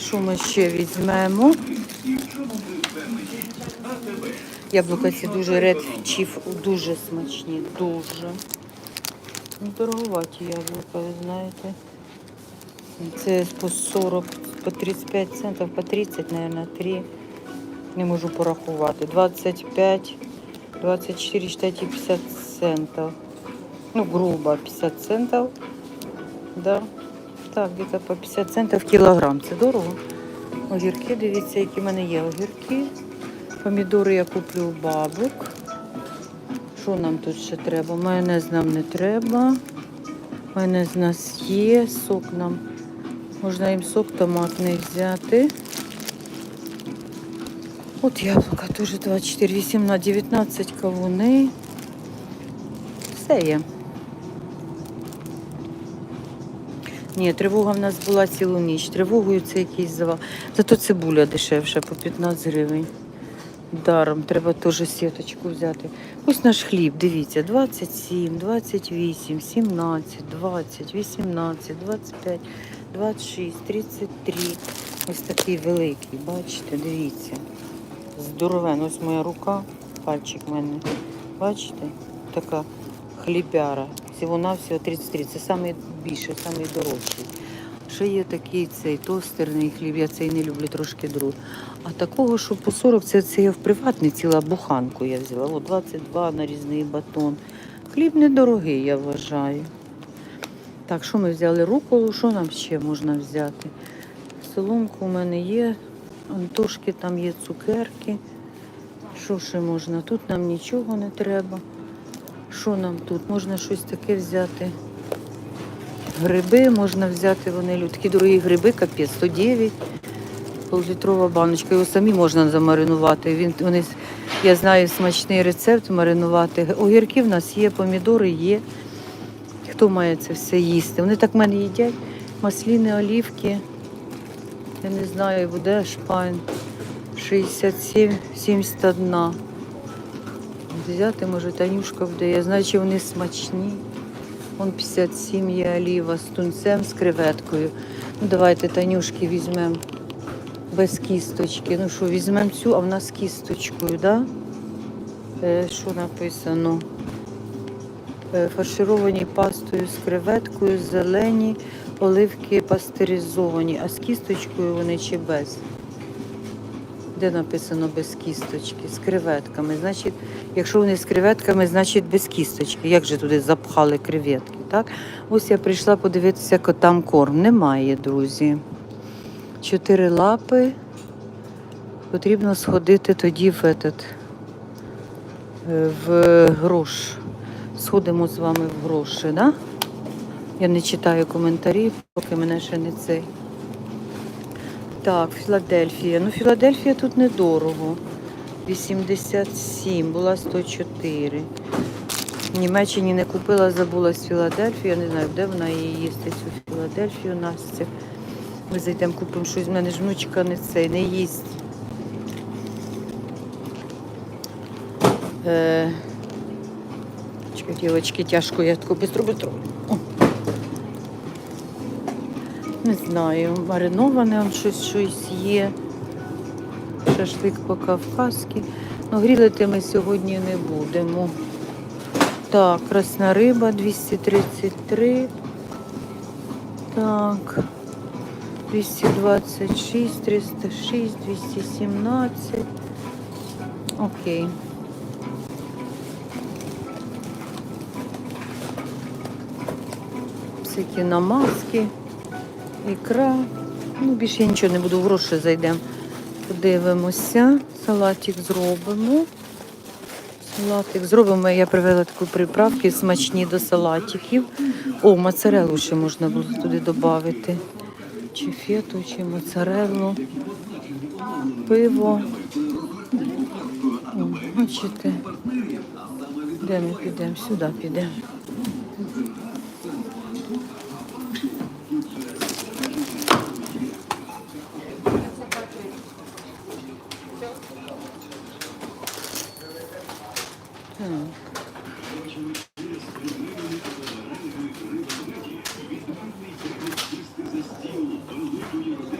Що ми ще візьмемо? Яблука ці дуже Red Chief, дуже смачні, дуже. Ну, дороговаті яблука, ви знаєте. Це по 40, по 35 центів, по 30, мабуть, 3. Не можу порахувати. 25, 24, считайте, 50 центів. Ну, грубо 50 центів. Да. Так, где-то по 50 центів кілограм. Це дорого. Огірки, дивіться, які в мене є огірки. Помідори я куплю у бабок. Що нам тут ще треба? Майонез нам не треба. Майонез у нас є, сок нам. Можна їм сок томатний взяти. От яблука теж 24, 18, 19 кавуни. Все є. Ні, тривога в нас була цілу ніч. Тривогою це якийсь завал. Зато цибуля дешевша по 15 гривень. Даром, треба теж сіточку взяти. Ось наш хліб, дивіться, 27, 28, 17, 20, 18, 25, 26, 33. Ось такий великий, бачите, дивіться. Здоровен. Ось моя рука, пальчик в мене. Бачите? Така хлібяра. Всього-навсього 33. Це найбільше, найдорожчий. Ще є такий цей тостерний хліб, я цей не люблю трошки другий. А такого, що по 40, це, це я в приватний ціла буханку я взяла. О, 22 нарізний батон. Хліб недорогий, я вважаю. Так, що ми взяли? Руколу, що нам ще можна взяти? Соломку у мене є, Антошки там є цукерки. Що ще можна? Тут нам нічого не треба. Що нам тут? Можна щось таке взяти. Гриби можна взяти, вони такі дорогі гриби, капець, 109, півлітрова баночка. Його самі можна замаринувати. Він, вони, я знаю смачний рецепт маринувати. Огірки в нас є, помідори є. Хто має це все їсти? Вони так в мене їдять. Масліни, олівки. Я не знаю, буде шпайн. 67, 71. Взяти, може, Танюшка знаю, чи вони смачні. Вон 57 є оліва з тунцем, з креветкою. Ну, давайте Танюшки візьмемо без кісточки. Ну що, візьмемо цю, а в нас з кісточкою, да? Е, що написано? Е, фаршировані пастою з креветкою, зелені, оливки пастеризовані. А з кісточкою вони чи без? Де написано без кісточки? З креветками. Значить, якщо вони з креветками, значить без кісточки. Як же туди запхали креветки? Так? Ось я прийшла подивитися котам корм. Немає, друзі. Чотири лапи. Потрібно сходити тоді в этот, е, в грош. Сходимо з вами в гроші, да? Я не читаю коментарі, поки мене ще не цей. Так, Філадельфія. Ну, Філадельфія тут недорого. 87, була 104. В Німеччині не купила, забула з Філадельфії. Я не знаю, де вона її їсти, цю Філадельфію Настя. Ми зайдемо, купимо щось. В мене ж внучка не цей, не їсть. Е... Чекай, дівчатки, тяжко, я таку бистро-бистро. Не знаю, мариноване он щось, щось є. Шашлик по-кавказьки. Ну, грілити ми сьогодні не будемо. Так, красна риба 233. Так. 226, 306, 217. Окей. Всякі намазки, ікра. Ну, більше я нічого не буду, в гроші зайдемо. Подивимося. Салатик зробимо. Салатик зробимо. Я привела таку приправки смачні до салатиків. О, моцарелу ще можна було туди додати. Чи фету, чи моцарелу. Пиво. Бачите. Де ми підемо? Сюди підемо. 嗯。